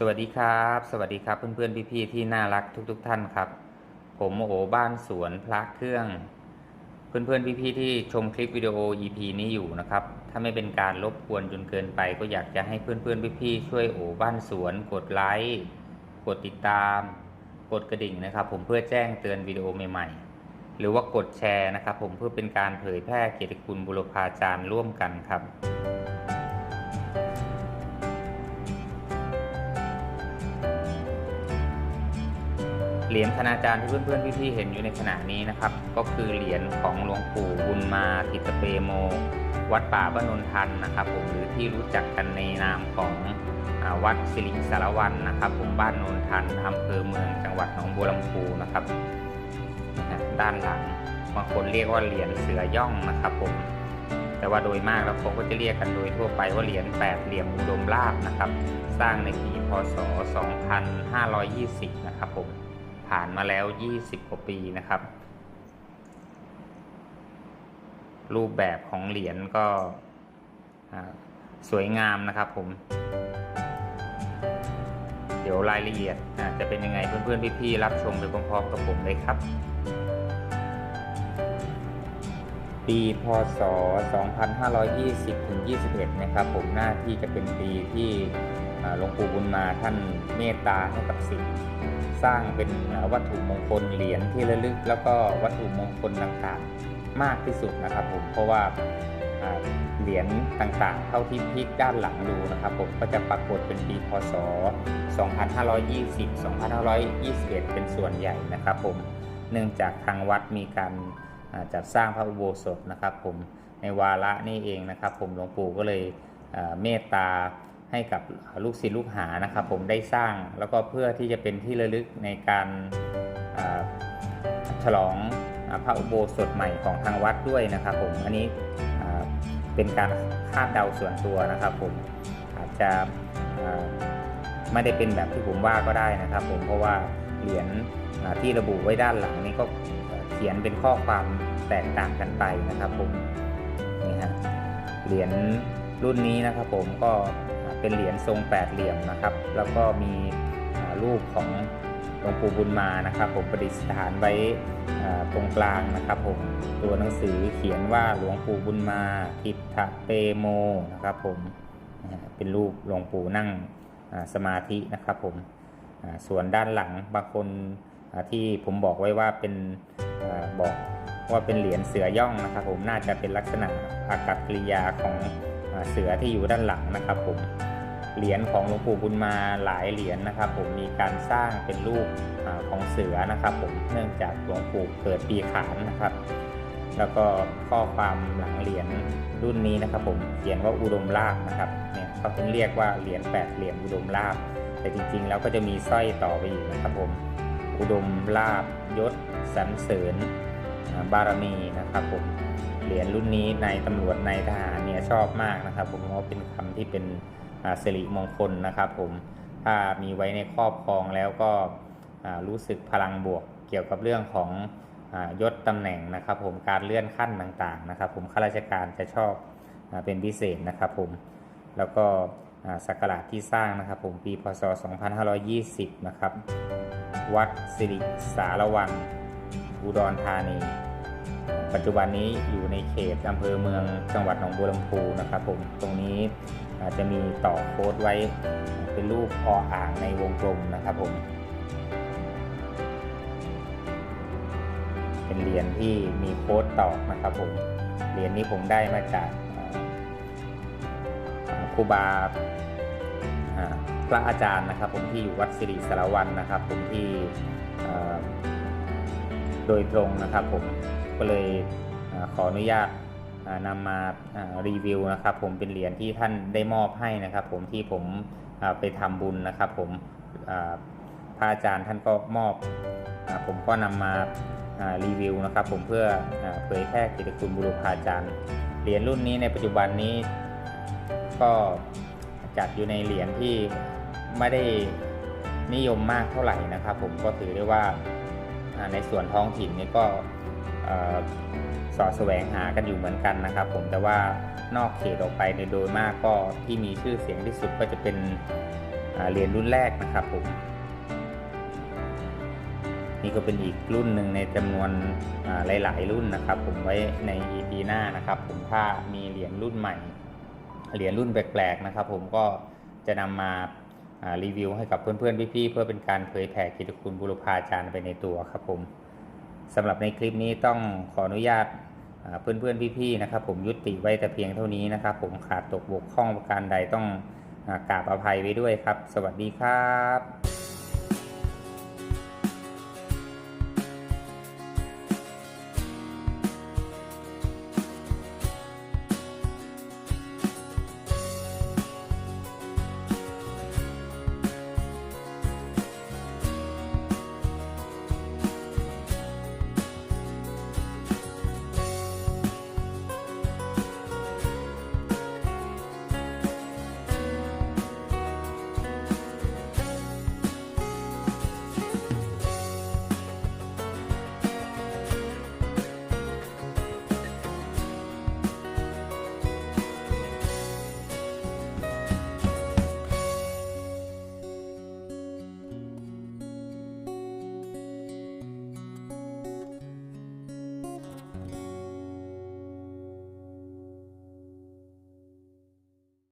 สวัสดีครับ สวัสดีครับเพื่อนๆพี่ๆที่น่ารักทุก ๆ ท่านครับ ผมโอบ้านสวนพระเครื่อง เพื่อนๆพี่ๆที่ชมคลิปวิดีโอ EP นี้อยู่นะครับ ถ้าไม่เป็นการรบกวนจนเกินไป ก็อยากจะให้เพื่อนๆพี่ๆช่วยโอบ้านสวน กดไลค์กดติดตาม กดกระดิ่งนะครับ ผมเพื่อแจ้งเตือนวิดีโอใหม่ๆ หรือว่ากดแชร์นะครับ ผมเพื่อเป็นการเผยแพร่เกียรติคุณบุรพาจารย์ร่วมกันครับ เหรียญคณาจารย์ที่เพื่อนๆพี่ๆเห็นอยู่ในขณะนี้นะครับ ก็คือเหรียญของหลวงปู่บุญมาติตเปโม วัดป่าบ้านนนทันนะครับผมหรือที่รู้จักกันในนามของอวัดสิริสารวันนะครับผมบ้านนนทันอำเภอเมืองจังหวัดหนองบัวลำพูนะครับ ด้านหลังบางคนเรียกว่าเหรียญเสือย่องนะครับผมแต่ว่าโดยมากแล้วเขาก็จะเรียกกันโดยทั่วไปว่าเหรียญแปดเหลี่ยมอุดมราชนะครับ สร้างในปีพศ 2520 นะครับผม ผ่านมาแล้ว 20 กว่าปีนะครับ รูปแบบของเหรียญก็สวยงามนะครับผม เดี๋ยวรายละเอียดจะเป็นยังไงเพื่อนๆพี่ๆรับชมไปพร้อมๆกับผมเลยครับปีพศ 2520 ถึง 21 นะครับผมหน้าที่จะเป็นปีที่หลวงปู่บุญมาท่านเมตตาให้กับสิทธิ์ สร้างเป็นวัตถุมงคลเหรียญที่ระลึก แล้วก็วัตถุมงคลต่างๆ มากที่สุดนะครับผมเพราะว่าเหรียญต่างๆ เท่าที่พิกด้านหลังดูนะครับผมก็จะปรากฏเป็นปีพศ 2520 2521 เป็นส่วนใหญ่นะครับผมเนื่องจากทางวัดมีการจัดสร้างพระอุโบสถนะครับผมในวาระนี่เองนะครับผมหลวงปู่ก็เลยเมตตา ให้กับลูกศิษย์ลูกหานะครับ ผมได้สร้างแล้วก็เพื่อที่จะเป็นที่ระลึกในการฉลองอพระอุโบสถใหม่ของทางวัดด้วยนะครับ ผมอันนี้เป็นการคาดเดาส่วนตัวนะครับ ผมอาจจะไม่ได้เป็นแบบที่ผมว่าก็ได้นะครับ ผมเพราะว่าเหรียญที่ระบุไว้ด้านหลังนี้ก็เขียนเป็นข้อความแตกต่างกันไปนะครับ ผมนี่ฮะเหรียญรุ่นนี้นะครับ ผมก็ เป็นเหรียญทรงแปดเหลี่ยมนะครับ แล้วก็มีรูปของหลวงปู่บุญมานะครับ ผมประดิษฐานไว้ตรงกลางนะครับผมตัวหนังสือเขียนว่าหลวงปู่บุญมาทิฏฐเปโมนะครับผมเป็นรูปหลวงปู่นั่งสมาธินะครับผมส่วนด้านหลังบางคนที่ผมบอกไว้ว่าเป็นอบอกว่าเป็นเหรียญเสือย่องนะครับ ผมน่าจะเป็นลักษณะอากับกิริยาของอเสือที่อยู่ด้านหลังนะครับผม เหรียญของหลวงปู่บุญมาหลายเหรียญนะครับ ผมมีการสร้างเป็นรูปอของเสือนะครับ ผมเนื่องจากหลวงปู่เกิดปีขานนะครับ แล้วก็ข้อความหลังเหรียญรุ่นนี้นะครับ ผมเขียนว่าอุดมลาภนะครับเนี่ยเขาถึงเรียกว่าเหรียญแปดเหรียญอุดมลาภแต่จริงๆแล้วก็จะมีสร้อยต่อไปอีกนะครับ ผมอุดมลาบยศสรรเสริญบารมีนะครับผมเหรียญรุ่นนี้ในายตำรวจในายทหารเนี่ยชอบมากนะครับ ผมเพราะเป็นคำที่เป็น สิริมงคลนะครับผมถ้ามีไว้ในครอบครองแล้วก็รู้สึกพลังบวกเกี่ยวกับเรื่องของอยศตำแหน่งนะครับผมการเลื่อนขั้นต่างๆนะครับผมข้าราชการจะชอบอเป็นพิเศษนะครับผมแล้วก็สักการะที่สร้างนะครับผมปีพศ 2520 นะครับ วัดสิริสารวันอุดรธานี ปัจจุบันนี้อยู่ในเขตอำเภอเมืองจังหวัดหนองบัวลำพูนะครับผมตรงนี้ อาจจะมีต่อโค้ดไว้เป็นรูปออ่างในวงกลมนะครับผม เป็นเหรียญที่มีโค้ดตอกนะครับผม เหรียญนี้ผมได้มาจากครูบาพระอาจารย์นะครับ ผมที่อยู่วัดสิริสารวันนะครับ ผมที่โดยตรงนะครับ ผมก็เลยอขออนุญาต นำมารีวิวนะครับ ผมเป็นเหรียญที่ท่านได้มอบให้นะครับ ผมที่ผมไปทำบุญนะครับ ผมพระอาจารย์ท่านก็มอบอผมก็นำมารีวิวนะครับ ผมเพื่อเผยแพร่กิตติคุณบุรุษอาจารย์เหรียญรุ่นนี้ในปัจจุบันนี้ ก็จัดอยู่ในเหรียญที่ไม่ได้นิยมมากเท่าไหร่นะครับ ผมก็ถือได้ว่าในส่วนท้องถิ่นนี่ก็ สอดแสวงหากันอยู่เหมือนกันนะครับ ผมแต่ว่านอกเขตออกไปในโดยมากก็ที่มีชื่อเสียงที่สุดก็จะเป็นเหรียญรุ่นแรกนะครับผมนี่ก็เป็นอีกรุ่นหนึ่งในจำนวนหลาย ๆ รุ่นนะครับ ผมไว้ใน EP หน้านะครับ ผมถ้ามีเหรียญรุ่นใหม่เหรียญรุ่นแปลก ๆ นะครับ ผมก็จะนำมารีวิวให้กับเพื่อน ๆ พี่ ๆ เพื่อเป็นการเผยแผ่กิตคุณบุรพาจารย์ไปในตัวครับผม สำหรับในคลิปนี้ต้องขออนุญาตเพื่อนๆพี่ๆนะครับ ผมยุติไว้แต่เพียงเท่านี้นะครับ ผมขาดตกบกพร่องประการใดต้องอกราบอภัยไว้ด้วยครับ สวัสดีครับ